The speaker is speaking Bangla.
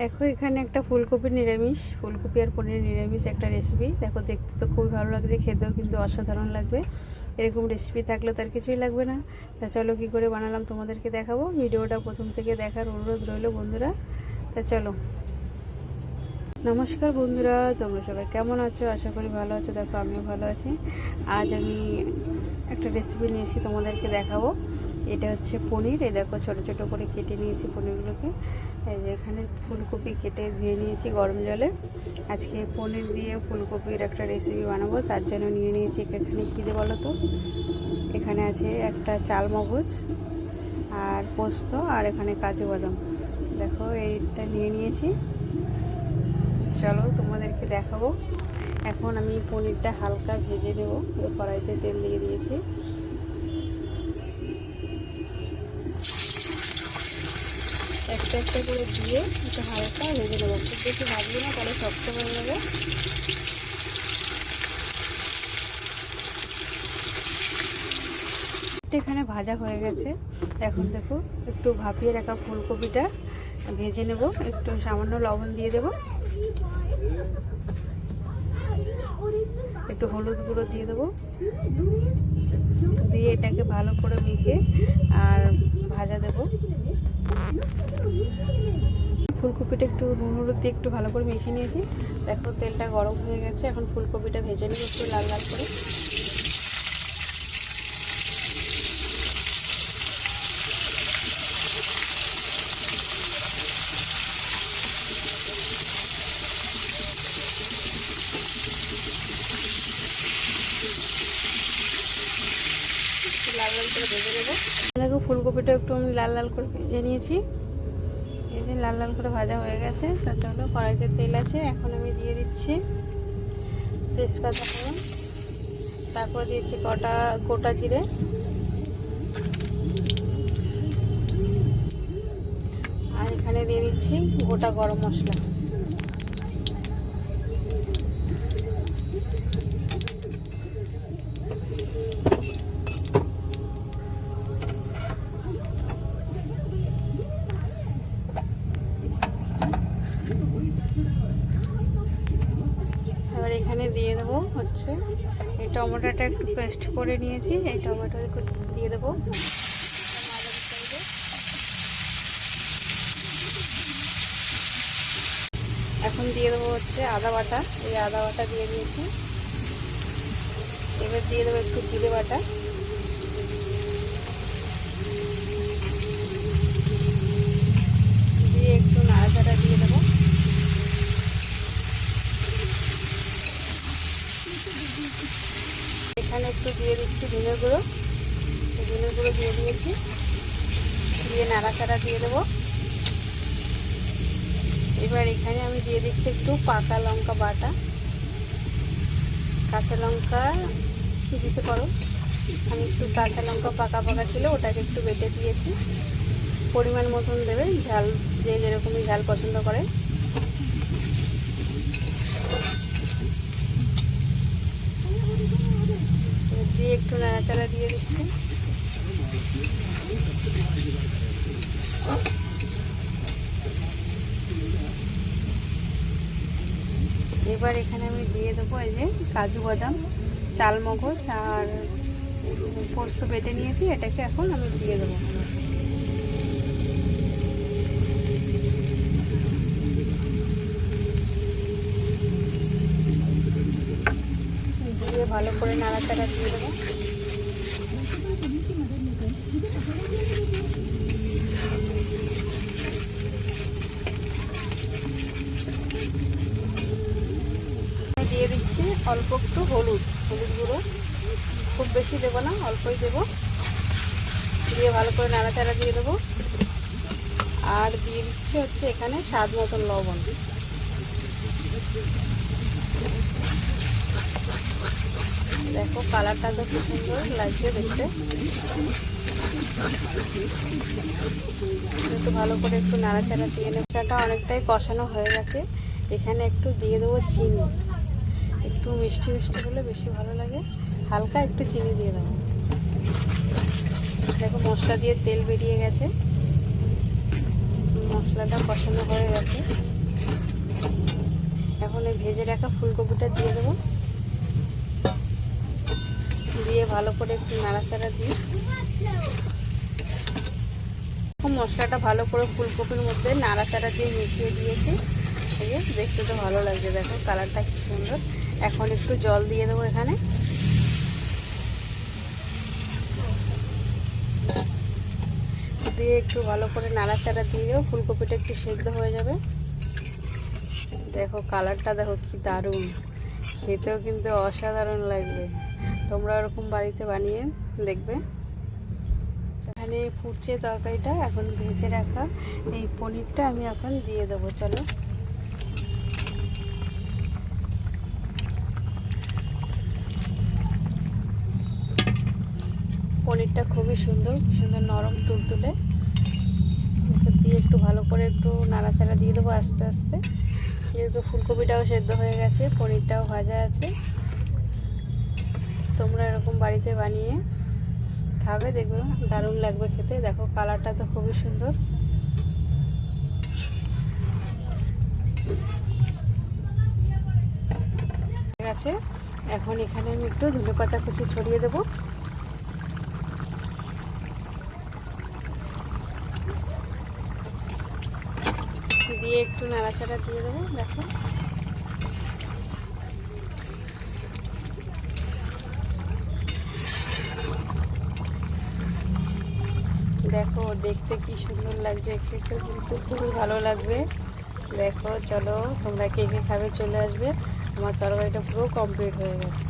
দেখো, এখানে একটা ফুলকপি নিরামিষ, ফুলকপি আর পনির নিরামিষ একটা রেসিপি দেখো, দেখতে তো খুবই ভালো লাগছে, খেতেও কিন্তু অসাধারণ লাগবে। এরকম রেসিপি থাকলে তার কিছুই লাগবে না। তা চলো, কী করে বানালাম তোমাদেরকে দেখাবো। ভিডিওটা প্রথম থেকে দেখার অনুরোধ রইল বন্ধুরা। তা চলো। নমস্কার বন্ধুরা, তোমরা সবাই কেমন আছো? আশা করি ভালো আছো। দেখো, আমিও ভালো আছি। আজ আমি একটা রেসিপি নিয়েছি তোমাদেরকে দেখাবো। এটা হচ্ছে পনির। এই দেখো ছোট ছোট করে কেটে নিয়েছি পনিরগুলোকে। এই যে এখানে ফুলকপি কেটে ধুয়ে নিয়েছি গরম জলে। আজকে পনির দিয়ে ফুলকপির একটা রেসিপি বানাবো, তার জন্য নিয়ে নিয়েছি এখানে কী দিয়ে বলো তো। এখানে আছে একটা চাল মগজ আর পোস্ত আর এখানে কাজু বাদাম। দেখো এইটা নিয়ে নিয়েছি। চলো তোমাদেরকে দেখাবো। এখন আমি পনিরটা হালকা ভেজে নেব। কড়াইতে তেল দিয়ে দিয়েছি। একটা একটা করে দিয়ে একটু হালকা ভেজে নেব। খুব বেশি ভাজবো না, তাহলে শক্ত হয়ে যাবে। এখানে ভাজা হয়ে গেছে। এখন দেখো, একটু ভাপিয়ে রাখা ফুলকপিটা ভেজে নেব। একটু সামান্য লবণ দিয়ে দেব। একটু হলুদ গুঁড়ো দিয়ে দেবো। দিয়ে এটাকে ভালো করে মেখে আর ভাজা দেব। ফুলকপিটা একটু নুন, হলুদ দিয়ে একটু ভালো করে মেখে নিয়েছি। দেখো, তেলটা গরম হয়ে গেছে। এখন ফুলকপিটা ভেজে নেব একটু লাল লাল করে। লাল লাল করে ভেজে নেব। ফুলকপিটা একটু আমি লাল লাল করে ভেজে নিয়েছি। এই যে লাল লাল করে ভাজা হয়ে গেছে, তার জন্য কড়াইতে তেল আছে। এখন আমি দিয়ে দিচ্ছি তেজপাতা ফোড়ন। তারপর দিয়েছি কটা, গোটা জিরে। আর এখানে দিয়ে দিচ্ছি গোটা গরম মশলা এবার এখানে দিয়ে দেবো হচ্ছে। এই টমেটোটা একটু পেস্ট করে নিয়েছি, এই টমেটো দিয়ে দেবো। এখন দিয়ে দেবো হচ্ছে আদা বাটা, এই আদা বাটা দিয়ে দিয়েছি। এবার দিয়ে দেবো একটু জিরে বাটা। দিয়ে একটু নাড়াচাড়া দিয়ে দেবো এখানে একটু দিয়ে দিচ্ছি ধনে গুঁড়ো ধনে গুঁড়ো দিয়ে দিয়েছি। দিয়ে নাড়াচাড়া দিয়ে দেবো। এবার এখানে আমি দিয়ে দিচ্ছি একটু পাকা লঙ্কা বাটা। কাঁচা লঙ্কা দিতে পারো? আমি একটু কাঁচা লঙ্কা পাকা পাকা ছিল, ওটাকে একটু বেটে দিয়েছি। পরিমাণ মতন দেবে, ঝাল যে যেরকমই ঝাল পছন্দ করে। দিয়ে একটু নাড়াচাড়া দিয়ে দিচ্ছি। এবার এখানে আমি দিয়ে দেবো এই যে কাজু বাদাম চাল মগজ আর পোস্ত বেটে নিয়েছি, এটাকে এখন আমি দিয়ে দেবো। ভালো করে নাড়াচাড়া দিয়ে দেবো। দিয়ে দিচ্ছি অল্প একটু হলুদ হলুদ গুঁড়ো। খুব বেশি দেবো না, অল্পই দেবো। দিয়ে ভালো করে নাড়াচাড়া দিয়ে দেবো। আর দিয়ে দিচ্ছি হচ্ছে এখানে স্বাদ মতন লবণ। দেখো কালারটা তো খুব সুন্দর লাগছে দেখতে। একটু ভালো করে একটু নাড়াচাড়া দিয়ে নেবটা অনেকটাই কষানো হয়ে গেছে। এখানে একটু দিয়ে দেবো চিনি। একটু মিষ্টি মিষ্টি হলে বেশি ভালো লাগে। হালকা একটু চিনি দিয়ে দেবো। দেখো মশলা দিয়ে তেল বেরিয়ে গেছে। মশলাটা কষানো হয়ে গেছে। এখন এই ভেজে রাখা ফুলকপিটা দিয়ে দেবো। দিয়ে ভালো করে একটু নাড়াচাড়া দিই। মশলাটা ভালো করে ফুলকপির মধ্যে নাড়াচাড়া দিয়ে মিশিয়ে দিয়েছি। যে দেখতে তো ভালো লাগছে, দেখো কালারটা কি সুন্দর। এখন একটু জল দিয়ে দেবো এখানে। দিয়ে একটু ভালো করে নাড়াচাড়া দিয়ে দেবো, ফুলকপিটা একটু সেদ্ধ হয়ে যাবে। দেখো কালারটা দেখো কি দারুণ। খেতেও কিন্তু অসাধারণ লাগবে। তোমরা ওরকম বাড়িতে বানিয়ে দেখবে। এখানে ফুটছে তরকারিটা, এখন ভেজে রাখা এই পনিরটা আমি এখন দিয়ে দেবো, চলো। পনিরটা খুবই সুন্দর সুন্দর নরম তুলতুলে। দিয়ে একটু ভালো করে একটু নাড়াচাড়া দিয়ে দেবো আস্তে আস্তে। যেহেতু ফুলকপিটাও সেদ্ধ হয়ে গেছে, পনিরটাও ভাজা আছে। তোমরা এরকম বাড়িতে বানিয়ে খাবে, দেখবে, দারুণ লাগবে খেতে। দেখো, কালারটা তো খুবই সুন্দর। আছে, এখন এখানে আমি একটু ধনে পাতা কুচি ছড়িয়ে দেবো। দিয়ে একটু নাড়াচাড়া দিয়ে দেবো, দেখো। দেখো, দেখতে কি সুন্দর লাগছে খেতে কিন্তু খুবই ভালো লাগবে। দেখো, চলো, তোমরা কে কে খাবে চলে আসবে। আমার তরকারিটা পুরো কমপ্লিট হয়ে গেছে।